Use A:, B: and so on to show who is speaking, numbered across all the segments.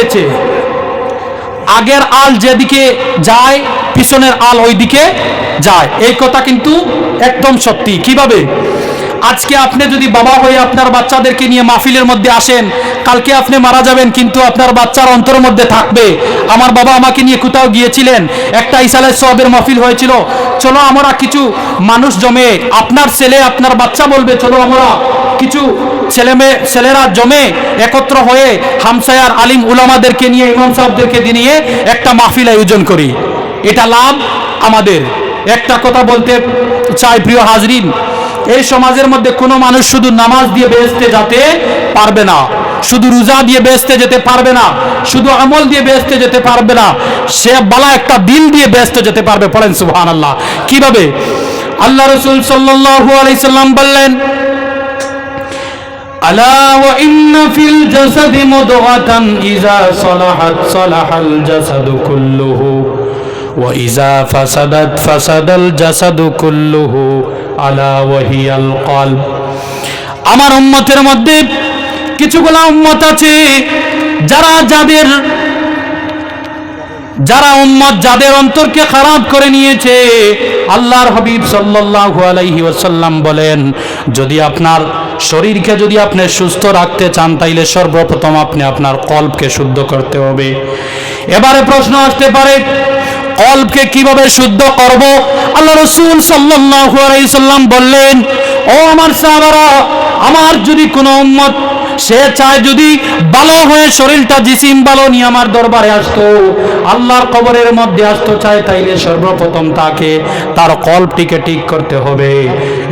A: রয়েছে আগের আল যেদিকে যায়, পিছনের আল ওইদিকে যায়। এই কথা কিন্তু একদম সত্যি। কীভাবে? আজকে আপনি যদি বাবা হয়ে আপনার বাচ্চাদেরকে নিয়ে মাহফিলের মধ্যে আসেন, কালকে আপনি মারা যাবেন, কিন্তু আপনার বাচ্চার অন্তরের মধ্যে থাকবে। আমার বাবা আমাকে নিয়ে কোথাও গিয়েছিলেন, একটা ইসালের সবের মাহফিল হয়েছিল। চলো আমরা কিছু মানুষ জমে, আপনার ছেলে, আপনার বাচ্চা বলবে, চলো আমরা কিছু ছেলে ছেলেরা জমে একত্র হয়ে হামসায়ার আলিম উলামাদেরকে নিয়ে, ইমাম সাহেবদেরকে নিয়ে একটা মাহফিল আয়োজন করি। এটা লাভ আমাদের। একটা কথা বলতে চাই, প্রিয় হাজরিন, এই সমাজের মধ্যে কোনো মানুষ শুধু নামাজ দিয়ে বেহেস্তে যেতে পারবে না, শুধু রোজা দিয়ে বেহেস্তে যেতে পারবে না, শুধু আমল দিয়ে বেহেস্তে যেতে পারবে না, সে বালা একটা দিল দিয়ে বেহেস্তে যেতে পারবে। পড়েন সুবহান আল্লাহ কীভাবে? আল্লাহ রসুল সাল্লাল্লাহু আলাইহি সাল্লাম বললেন ألا وإن في الجسد مضغة إذا صلحت صلح الجسد كله وإذا فسدت فسد الجسد كله ألا وهي القلب আমার উম্মতের মধ্যে কিছুগুলা উম্মত আছে যারা যাদের যারা উম্মত যাদের অন্তরকে খারাপ করে নিয়েছে আল্লাহর হাবিব সাল্লাল্লাহু আলাইহি ওয়াসাল্লাম বলেন যদি আপনার শরীরকে যদি আপনি সুস্থ রাখতে চান, তাইলে সর্বপ্রথম আপনি আপনার কল্পকে শুদ্ধ করতে হবে। এবারে প্রশ্ন আসতে পারে কল্পকে কীভাবে শুদ্ধ করব? আল্লাহ রসুল আলাইহি সাল্লাম বললেন, ও আমার সাহাবারা, আমার যদি কোনো উম্মত সে চায় যদি ভালো হয়ে শরীরটা জিসিম ভালো নিয়ে আমার দরবারে আসতো, আল্লাহর কবরের মধ্যে আসতো, চায় তাইলে সর্বপ্রথম তাকে তার কল্পটিকে ঠিক করতে হবে।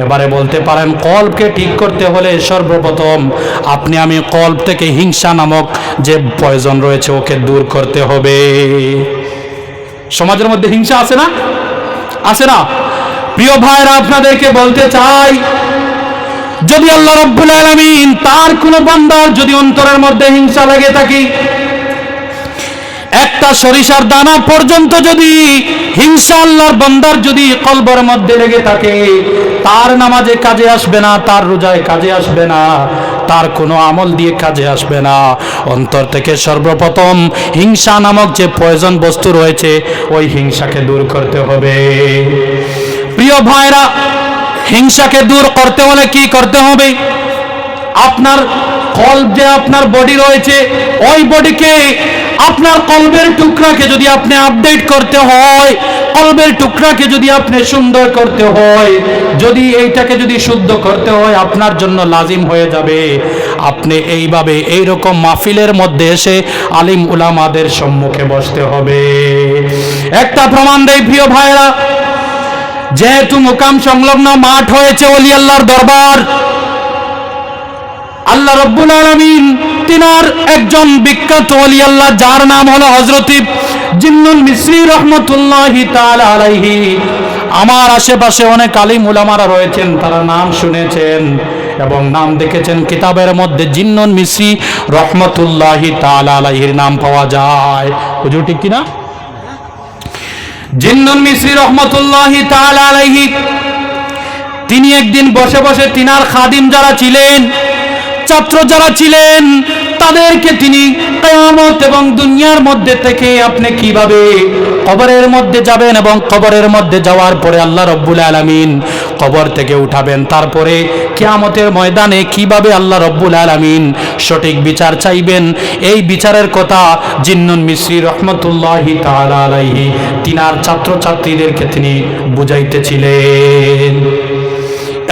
A: এবারে বলতে পারেন, কল্পকে ঠিক করতে হলে সর্বপ্রথম আপনি আমি কল্প থেকে হিংসা নামক যে প্রয়োজন রয়েছে ওকে দূর করতে হবে। সমাজের মধ্যে হিংসা আছে না? আছে না? প্রিয় ভাইরা আপনাদেরকে বলতে চাই যদি আল্লাহ রব্বুল আলামিন তার কোন বান্দার যদি অন্তরের মধ্যে হিংসা লেগে থাকে, একটা সরিষার দানা পর্যন্ত যদি হিংসা আল্লাহর বান্দার যদি কলবর মধ্যে লেগে থাকে, তার নামাজে কাজে আসবে না, তার রোজায় কাজে আসবে না, তার কোনো আমল দিয়ে কাজে আসবে না। অন্তর থেকে সর্বপ্রথম হিংসা নামক যে প্রয়োজন বস্তু রয়েছে, ওই হিংসাকে দূর করতে হবে। প্রিয় ভাইরা হিংসাকে দূর করতে হলে কি করতে হবে? আপনার কল যে আপনার বডি রয়েছে, ওই বডিকে আপনার কলবের টুকরাকে যদি আপনি আপডেট করতে হয় কলবের টুকরাকে যদি আপনি সুন্দর করতে হয়, যদি এইটাকে যদি শুদ্ধ করতে হয়, আপনার জন্য লাজিম হয়ে যাবে। আপনি এইভাবে এই রকম মাহফিলের মধ্যে এসে আলিম উলামাদের সম্মুখে বসতে হবে। একটা প্রমাণ দেয় প্রিয় ভাইরা যেহেতু মুকাম সংলগ্ন মাঠ হয়েছে অলি আল্লাহর দরবার, আল্লাহ রব্বুল আলমিন তিনার একজন বিখ্যাত অলি আল্লাহ, যার নাম হলো হজরত জিন্নুল মিশ্রি রহমতুল্লাহ আলাইহি। আমার আশেপাশে অনেক আলিম উলামারা রয়েছেন, তারা নাম শুনেছেন এবং নাম দেখেছেন। কিতাবের মধ্যে জিন্নুল মিশ্রি রহমতুল্লাহ আলাইহির নাম পাওয়া যায়। হুজুর ঠিক কিনা? জিন্নুল মিশ্রি রহমতুল্লাহ আলাইহি তিনি একদিন বসে বসে তিনার খাদিম যারা ছিলেন ছাত্র যারা ছিলেন, তাদেরকে তিনি কেয়ামত এবং দুনিয়ার মধ্যে থেকে আপনি কীভাবে কবরের মধ্যে যাবেন এবং কবরের মধ্যে যাওয়ার পরে আল্লাহ রব্বুল আলামিন কবর থেকে উঠাবেন। তারপরে কিয়ামতের ময়দানে কীভাবে আল্লাহ রব্বুল আলামিন সঠিক বিচার চাইবেন, এই বিচারের কথা জিন্নুন মিশ্রি রহমতুল্লাহি আলাইহি তিনার ছাত্রছাত্রীদেরকে তিনি বুঝাইতেছিলেন।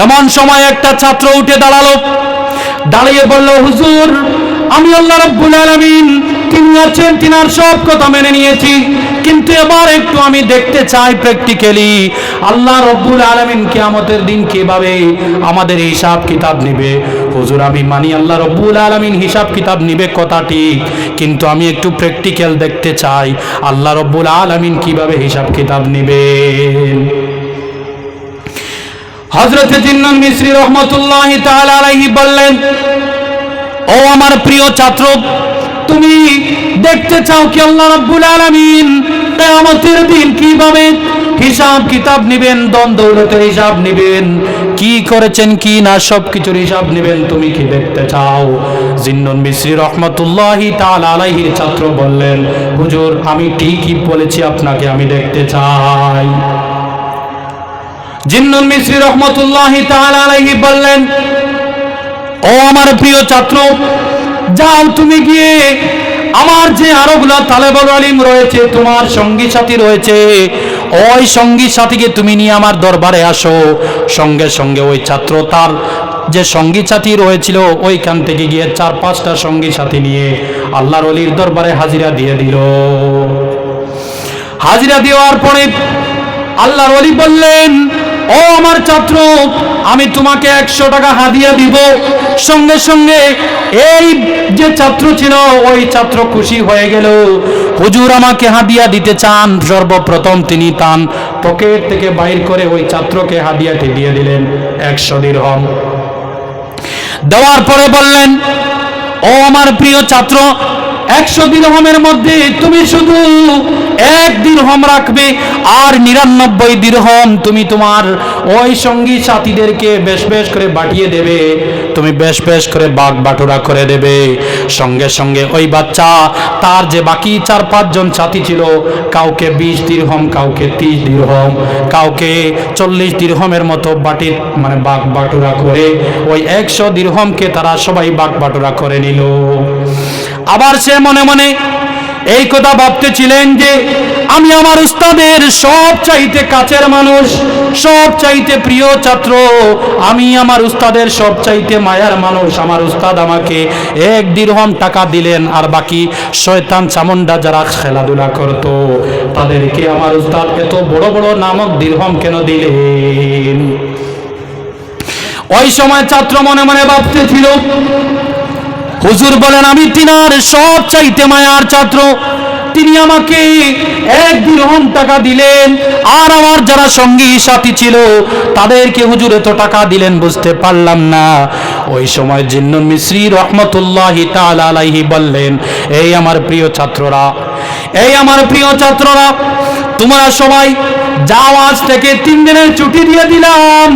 A: এমন সময় একটা ছাত্র উঠে দাঁড়াল। দাঁড়িয়ে বলল, হুজুর, আমি আল্লাহ রব্বুল আলামিন, তিনি আছেন, তিনার সব কথা মেনে নিয়েছি। কিন্তু এবার একটু আমি দেখতে চাই প্র্যাকটিক্যালি আল্লাহ রব্বুল আলামিন কিয়ামতের দিন কীভাবে আমাদের হিসাব কিতাব নেবে? হুজুর, আমি মানি আল্লাহ রব্বুল আলামিন হিসাব কিতাব নিবে, কথা ঠিক। কিন্তু আমি একটু প্র্যাকটিক্যাল দেখতে চাই, আল্লাহ রব্বুল আলামিন কীভাবে হিসাব কিতাব নেবেন? হজরত জিন্নান মিশ্রি রহমতুল্লাহ আলাইহি বললেন, ও আমার প্রিয় ছাত্র, তুমি দেখতে চাও কি আল্লাহ রাব্বুল আলামিন কেয়ামতের দিন কীভাবে হিসাব কিতাব নিবেন দন দৌলতের হিসাব নিবেন, কি করেছেন, কি না সব কিছুর হিসাব নিবেন, তুমি কি দেখতে চাও? জিন্নুন মিশ্রি রহমতুল্লাহি তাল আলাইহির ছাত্র বললেন, হুজুর, আমি ঠিকই বলেছি আপনাকে, আমি দেখতে চাই। জিন্নুন মিশ্রি রহমতুল্লাহি তাল আলাইহি বললেন, ও আমার প্রিয় ছাত্র, যাও তুমি গিয়ে আমার যে আরোগুলা তালেবল আলিম রয়েছে, তোমার সঙ্গী সাথী রয়েছে, ওই সঙ্গী সাথীকে তুমি নিয়ে আমার দরবারে আসো। সঙ্গে সঙ্গে ওই ছাত্র তার যে সঙ্গী সাথী রয়েছিল, ওইখান থেকে গিয়ে চার পাঁচটা সঙ্গী সাথী নিয়ে আল্লাহর অলির দরবারে হাজিরা দিয়ে দিল। হাজিরা দেওয়ার পরে আল্লাহর অলি বললেন ও আমার ছাত্র আমি তোমাকে একশো টাকা হাদিয়া দিব। সঙ্গে সঙ্গে এই যে ছাত্র ছিল, ওই ছাত্র খুশি হয়ে গেল। হুজুর আমাকে হাদিয়া দিতে চান, সর্বপ্রথম তিনি তান পকেট থেকে বাইর করে ওই ছাত্রকে হাদিয়াটি দিয়ে দিলেন, একশো দিরহম। দেওয়ার পরে বললেন, ও আমার প্রিয় ছাত্র একশো দিরহমের মধ্যে তুমি শুধু এক দিরহম রাখবে, আর নিরানব্বই দিরহম তুমি তোমার ওই সঙ্গী সাথীদেরকে বেশ বেশ করে বাটিয়ে দেবে। তুমি বেশ বেশ করে বাঘ বাটুরা করে দেবে। সঙ্গে সঙ্গে ওই বাচ্চা, তার যে বাকি চার পাঁচজন সাথী ছিল, কাউকে বিশ দিরহম, কাউকে তিরিশ দিরহম, কাউকে চল্লিশ দিরহমের মতো বাটি মানে বাঘ বাটুরা করে, ওই একশো দিরহমকে তারা সবাই বাঘ বাটুরা করে নিল। আবার সে মনে মনে এই কথা ভাবতেছিলেন যে আমি আমার উস্তাদের সব চাইতে কাছের মানুষ, সব চাইতে প্রিয় ছাত্র। আমি আমার উস্তাদের সব চাইতে মায়ার মানুষ। আমার উস্তাদ আমাকে এক দিরহম টাকা দিলেন আর বাকি শয়তান চামুন্ডা যারা খেলাধুলা করত, তাদেরকে আমার উস্তাদ এত বড় বড় নামক দীর্ঘম কেন দিলেন? ওই সময় ছাত্র মনে মনে ভাবতেছিল হুজুর বলেন, আমি তিনার সব চাইতে মায়ার ছাত্র। তিনি আমাকে এক দিরহম টাকা দিলেন, আর আমার যারা সঙ্গী সাথী ছিল, তাদেরকে হুজুর এত টাকা দিলেন, বুঝতে পারলাম না। ওই সময় জিন্নুন মিশ্রি রহমতুল্লাহি আলাইহি বললেন, এই আমার প্রিয় ছাত্ররা, এই আমার প্রিয় ছাত্ররা, তোমরা সবাই যাও, আজ থেকে তিন দিনের ছুটি দিয়ে দিলাম।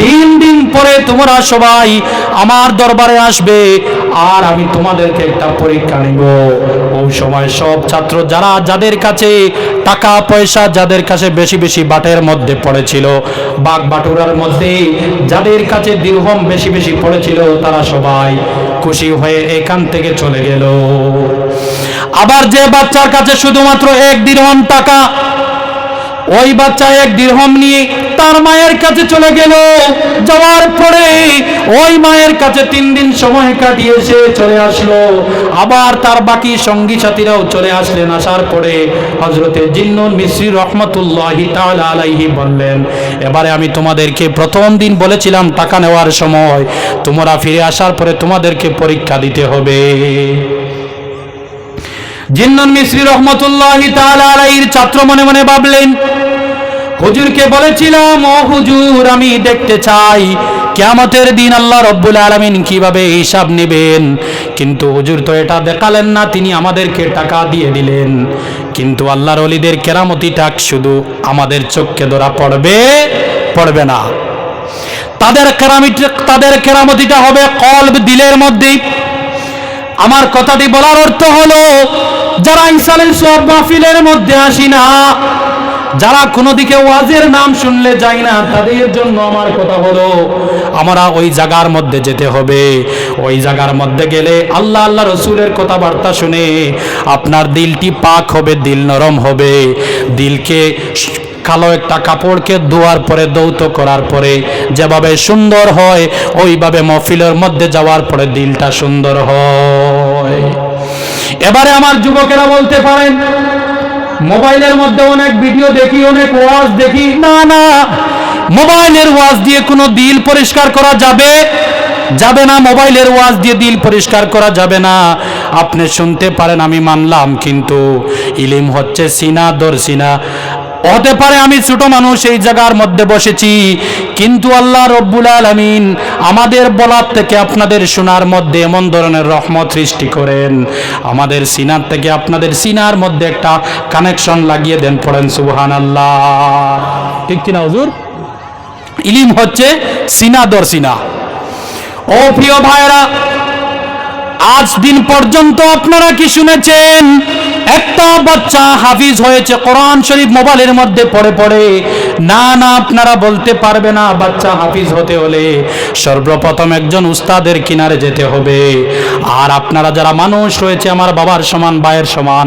A: তিন দিন পরে তোমরা সবাই আমার দরবারে আসবে আর আমি তোমাদেরকে একটা পরীক্ষা নিব। ওই সময় সব ছাত্র যারা যাদের কাছে টাকা, পয়সা, যাদের কাছে বেশি বেশি বাটের মধ্যে পড়েছিল, বাঘ বাটুরার মধ্যে যাদের কাছে দীর্ঘম বেশি বেশি পড়েছিল, তারা সবাই খুশি হয়ে এখান থেকে চলে গেল। আবার যে বাচ্চার কাছে শুধুমাত্র এক দীর্ঘম টাকা ওই বাচ্চা এক দীর্ঘম নিয়ে তার মায়ের কাছে চলে গেল। যাওয়ার পরে ওই মায়ের কাছে তিন দিন সময় কাটিয়ে সে চলে আসলো। আবার তার বাকি সঙ্গী সাথীরাও চলে আসলেন। আসার পরে হজরতে জিন্নুন মিশ্রি রহমতুল্লাহি আলাইহি বললেন, এবারে আমি তোমাদেরকে প্রথম দিন বলেছিলাম টাকা নেওয়ার সময়। তোমরা ফিরে আসার পরে তোমাদেরকে পরীক্ষা দিতে হবে। জিন্নুন মিশ্রি রহমতুল্লাহি তাআলা আলাইহির ছাত্র মনে মনে ভাবলেন, হুজুরকে বলেছিলাম, ও হুজুর, আমি দেখতে চাই, কিয়ামতের দিন আল্লাহ রব্বুল আলামিন কীভাবে হিসাব নেবেন? কিন্তু হুজুর তো এটা দেখালেন না, তিনি আমাদেরকে টাকা দিয়ে দিলেন। কিন্তু আল্লাহর অলিদের কেরামতি টাক শুধু আমাদের চোখকে ধরা পড়বে পড়বে না। তাদের কেরামিটি, তাদের কেরামতিটা হবে কলব, দিলের মধ্যেই। আমার কথাটি বলার অর্থ হলো, যারা ইসালের সব মাহফিলের মধ্যে আসি না, যারা কোনো দিকে ওয়াজের নাম শুনলে যায় না, তাদের জন্য আমার কথা হলো, আমরা ওই জায়গার মধ্যে যেতে হবে। ওই জায়গার মধ্যে গেলে আল্লাহ আল্লাহ রসুলের কথাবার্তা শুনে আপনার দিলটি পাক হবে, দিল নরম হবে। দিলকে কালো একটা কাপড়কে ধোয়ার পরে দৌত করার পরে, যেভাবে সুন্দর হয়, ওইভাবে মফিলের মধ্যে যাওয়ার পরে দিলটা সুন্দর হয়। এবারে আমার যুবকেরা বলতে পারেন, মোবাইলের মধ্যে অনেক ভিডিও দেখি, অনেক ওয়াজ দেখি। না না, মোবাইলের ওয়াজ দিয়ে কোনো দিল পরিষ্কার করা যাবে? যাবে না, মোবাইলের ওয়াজ দিয়ে দিল পরিষ্কার করা যাবে না। আপনি শুনতে পারেন, আমি মানলাম কিন্তু, ইলিম হচ্ছে সিনা দর সিনা। হতে পারে আমি ছোট মানুষ এই জায়গার মধ্যে বসেছি, কিন্তু আল্লাহ রব্বুল আলমিন আমাদের বলার থেকে আপনাদের শোনার মধ্যে এমন ধরনের রহমত সৃষ্টি করেন। আমাদের সিনার থেকে আপনাদের সিনার মধ্যে একটা কানেকশন লাগিয়ে দেন পড়েন সুবহান আল্লাহ ঠিক কিনা হুজুর? ইলিম হচ্ছে সিনা দর সিনা। ও প্রিয় ভাইরা আজ দিন পর্যন্ত আপনারা কি শুনেছেন? একটা বাচ্চা হাফিজ হয়েছে, কোরআন শরীফ মোবাইলের মধ্যে পড়ে পড়ে। না না, আপনারা বলতে পারবে না, বাচ্চা হাফিজ হতে হলে সর্বপ্রথম একজন উস্তাদের কিনারে যেতে হবে। আর আপনারা যারা মানুষ রয়েছে, আমার বাবার সমান, ভাইয়ের সমান,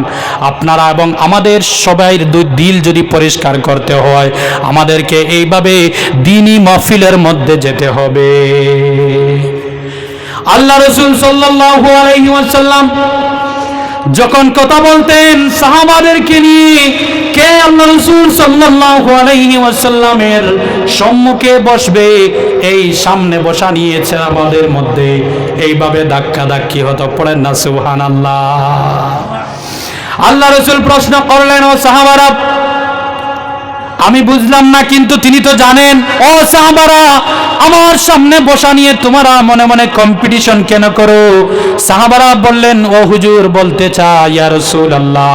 A: আপনারা এবং আমাদের সবাই দিল যদি পরিষ্কার করতে হয়, আমাদেরকে এইভাবে দিনই মহফিলের মধ্যে যেতে হবে। আল্লাহ রসুল সাল্লাল্লাহু আলাইহি ওয়াসাল্লাম যখন কথা বলতেন সাহাবাদেরকে নিয়ে, কে আল্লাহ রসুল সাল্লাল্লাহু আলাইহি ওয়াসাল্লামের সম্মুখে বসবে, এই সামনে বসা নিয়েছে আমাদের মধ্যে। এইভাবে ধাক্কা ধাক্কি হতো, পড়েন না, সুবহানাল্লাহ। আল্লাহ রসুল প্রশ্ন করলেন, ও সাহাবারা আমি বুঝলাম না, কিন্তু তিনি তো জানেন। ও সাহাবারা, আমার সামনে বসা নিয়ে তোমরা মনে মনে কম্পিটিশন কেন করো? সাহাবারা বললেন, ও হুজুর, বলতে চাই, ইয়া রাসূলুল্লাহ।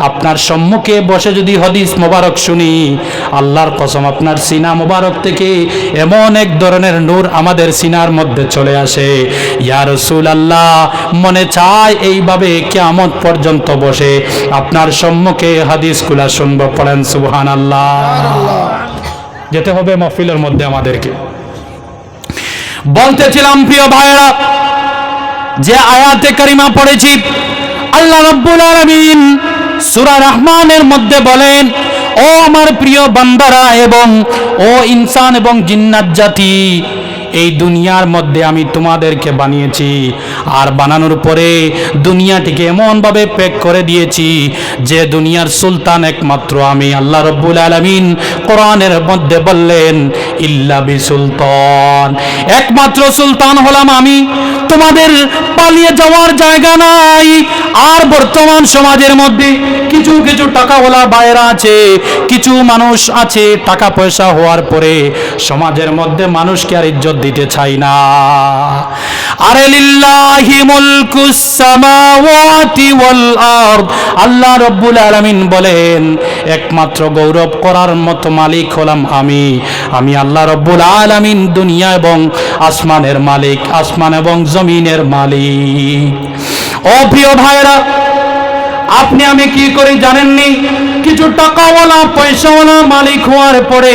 A: আপনার সম্মুখে বসে যদি হদিস মোবারক শুনি, আল্লাহর কসম আপনার সিনা মোবারক থেকে এমন এক ধরনের নূর আমাদের সিনার মধ্যে চলে আসে। ইয়া আল্লাহ মনে চায় এইভাবে কিয়ামত পর্যন্ত বসে। আপনার সম্মুখে হাদিসগুলা শুনব, পড়েন সুবহানাল্লাহ। যেতে হবে মহফিলের মধ্যে আমাদেরকে। বলতেছিলাম, প্রিয় ভাইয়েরা, যে আয়াতে কারিমা পড়েছি, আল্লাহ রব্বুল আলামিন সূরা রহমানের মধ্যে বলেন, ও আমার প্রিয় বান্দারা এবং ও ইনসান এবং জিন্নাত জাতি, এই দুনিয়ার মধ্যে আমি তোমাদেরকে বানিয়েছি। আর বানানোর পরে দুনিয়াটিকে এমনভাবে প্যাক করে দিয়েছি যে দুনিয়ার সুলতান একমাত্র আমি। আল্লাহ রব্বুল আলমিন কোরআনের মধ্যে বললেন ইল্লা বি সুলতান একমাত্র সুলতান হলাম আমি। তোমাদের পালিয়ে যাওয়ার জায়গা নাই। আর বর্তমান সমাজের মধ্যে কিছু কিছু টাকাওয়ালা বাইরা আছে, কিছু মানুষ আছে, টাকা পয়সা হওয়ার পরে সমাজের মধ্যে মানুষকে আর ইজ্জত দিতে চাই না। আরে লিল্লাহি মুলকুস সামাওয়াতি ওয়াল আরদ। আল্লাহ রব্বুল আলামিন বলেন, একমাত্র গৌরব করার মতো মালিক হলাম আমি। আমি আল্লাহ রব্বুল আলামিন দুনিয়া এবং আসমানের মালিক, আসমান এবং জমিনের মালিক। ও প্রিয় ভাইরা আপনি আমি কি করে জানেননি? কিছু টাকাওয়ালা, পয়সাওয়ালা মালিক হওয়ার পরে,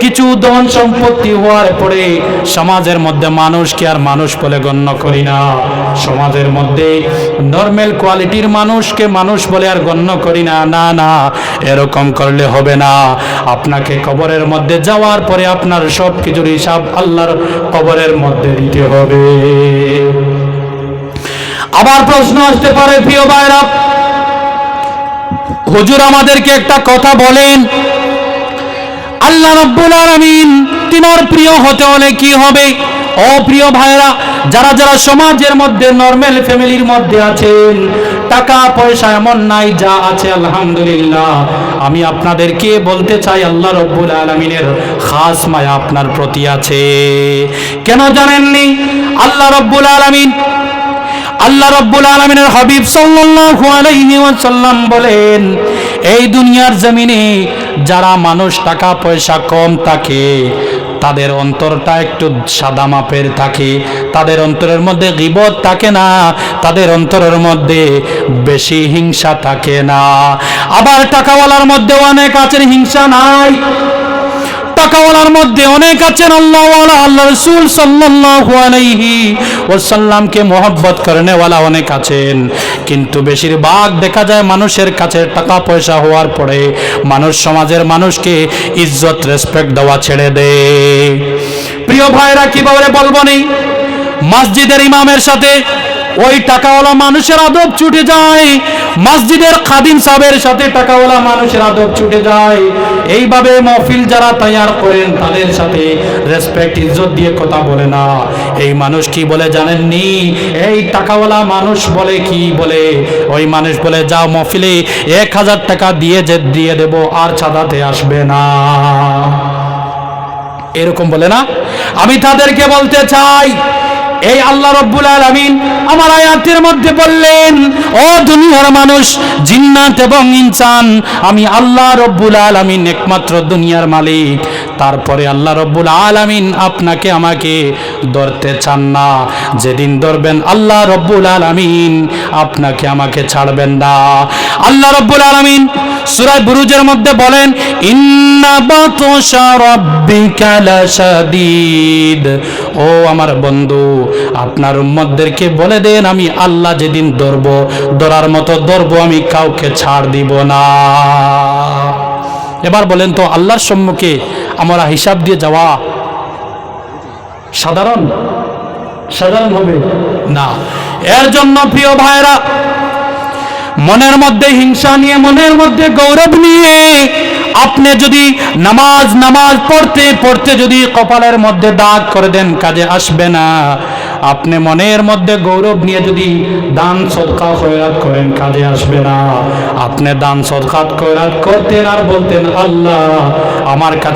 A: কিছু ধন সম্পত্তি হওয়ার পরে, সমাজের মধ্যে মানুষকে আর মানুষ বলে গণ্য করি না। সমাজের মধ্যে নর্মাল কোয়ালিটির মানুষকে মানুষ বলে আর গণ্য করি না। না না, এরকম করলে হবে না। আপনাকে কবরের মধ্যে যাওয়ার পরে আপনার সব কিছুর হিসাব আল্লাহর কবরের মধ্যে দিতে হবে। আবার প্রশ্ন আসতে পারে, প্রিয় ভাইরা হুজুর আমাদেরকে একটা কথা বলেন। আল্লাহ রব্বুল আলামিন তিনার প্রিয় হতে হলে কি হবে? ও প্রিয় ভাইরা যারা যারা সমাজের মধ্যে নর্মাল ফ্যামিলির মধ্যে আছেন, টাকা পয়সা এমন নাই, যা আছে আলহামদুলিল্লাহ। আমি আপনাদেরকে বলতে চাই, আল্লাহ রব্বুল আলমিনের খাস মায়া আপনার প্রতি আছে। কেন জানেননি? আল্লাহ রব্বুল আলমিন আল্লাহ রব্বুল আলমিনের হাবিব ওয়াসাল্লাম বলেন, এই দুনিয়ার জমিনে যারা মানুষ টাকা পয়সা কম থাকে, তাদের অন্তরটা একটু সাদা মাপের থাকে, তাদের অন্তরের মধ্যে গিবত থাকে না, তাদের অন্তরের মধ্যে বেশি হিংসা থাকে না। আবার টাকাওয়ালার মধ্যে অনেক আছে হিংসা নাই। টাকাওয়ালার মধ্যে অনেক আছেন আল্লাহ আল্লাহ রসুল মোহব্বত অনেক আছেন। কিন্তু বেশিরভাগ দেখা যায় মানুষের কাছে টাকা পয়সা হওয়ার পরে মানুষ সমাজের মানুষকে ইজ্জত রেসপেক্ট দেওয়া ছেড়ে দেয়। প্রিয় ভাইরা কীভাবে বলব নেই? মসজিদের ইমামের সাথে ওই টাকাওয়ালা মানুষের আদব ছুটে যায়। মসজিদের খাদিম সাহেবের সাথে টাকাওয়ালা মানুষের আদব ছুটে যায়। এইভাবে মহফিল যারা তৈয়ার করেন, তাদের সাথে রেসপেক্ট ইজ্জত দিয়ে কথা বলে না। এই মানুষ কি বলে জানেন জানেননি? এই টাকাওয়ালা মানুষ বলে কি বলে? ওই মানুষ বলে, যাও মহফিলে এক হাজার টাকা দিয়ে যে, দিয়ে দেব, আর ছাদাতে আসবে না। এরকম বলে না? আমি তাদেরকে বলতে চাই এই আল্লাহ রব্বুল আলামিন আমার আয়াতের মধ্যে বললেন, ও দুনিয়ার মানুষ, জিন্নাত এবং ইনসান, আমি আল্লাহ রব্বুল আলামিন একমাত্র দুনিয়ার মালিক। তারপরে আল্লাহ রব্বুল আলামিন আপনাকে আমাকে ধরতে চান না। যেদিন ধরবেন আল্লাহ রব্বুল আলামিন আপনাকে আমাকে ছাড়বেন না। আল্লাহ রব্বুল আলামিন সূরা বুরুজের মধ্যে বলেন ও আমার বন্ধু, আপনার উম্মতদেরকে বলে দেন, আমি আল্লাহ যেদিন ধরব, ধরার মতো ধরবো আমি কাউকে ছাড় দিব না। এবার বলেন তো, আল্লাহর সম্মুখে আমরা হিসাব দিয়ে যাওয়া সাধারণ? সাধারণ হবে? না। এর জন্য প্রিয় ভাইরা মনের মধ্যে হিংসা নিয়ে, মনের মধ্যে গৌরব নিয়ে আপনি যদি নামাজ নামাজ পড়তে পড়তে যদি কপালের মধ্যে দাগ করে দেন, কাজে আসবে না। আপনি মনের মধ্যে গৌরব নিয়ে যদি দান সদকা খয়রাত করেন, কাজে আসবে না। আপনি দান সদকাত খয়রাত করতেন আর বলতেন, আল্লাহ, আমার কাছে